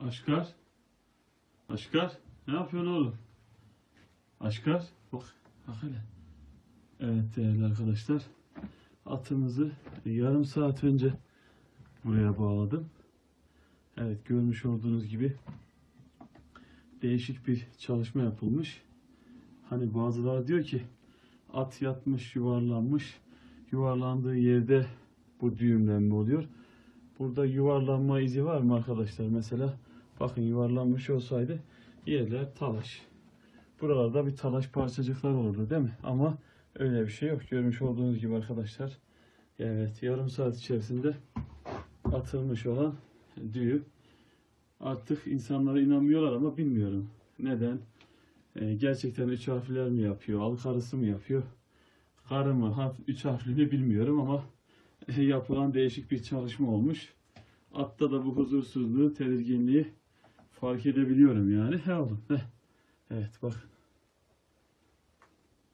Aşkar. Aşkar. Ne yapıyorsun oğlum? Aşkar. Bak. Bak hele. Evet değerli arkadaşlar. Atımızı yarım saat önce buraya bağladım. Evet görmüş olduğunuz gibi değişik bir çalışma yapılmış. Hani bazıları diyor ki at yatmış yuvarlanmış. Yuvarlandığı yerde bu düğümlenme oluyor. Burada yuvarlanma izi var mı arkadaşlar? Mesela bakın yuvarlanmış olsaydı yerler talaş. Buralarda bir talaş parçacıklar olurdu değil mi? Ama öyle bir şey yok. Görmüş olduğunuz gibi arkadaşlar. Evet yarım saat içerisinde atılmış olan düğüm. Artık insanlara inanmıyorlar ama bilmiyorum. Neden? Ee, gerçekten üç harfler mi yapıyor? Al karısı mı yapıyor? Karı mı? Üç harfli mi bilmiyorum ama yapılan değişik bir çalışma olmuş. Atta da bu huzursuzluğu, tedirginliği fark edebiliyorum yani. He oğlum. He. Evet bak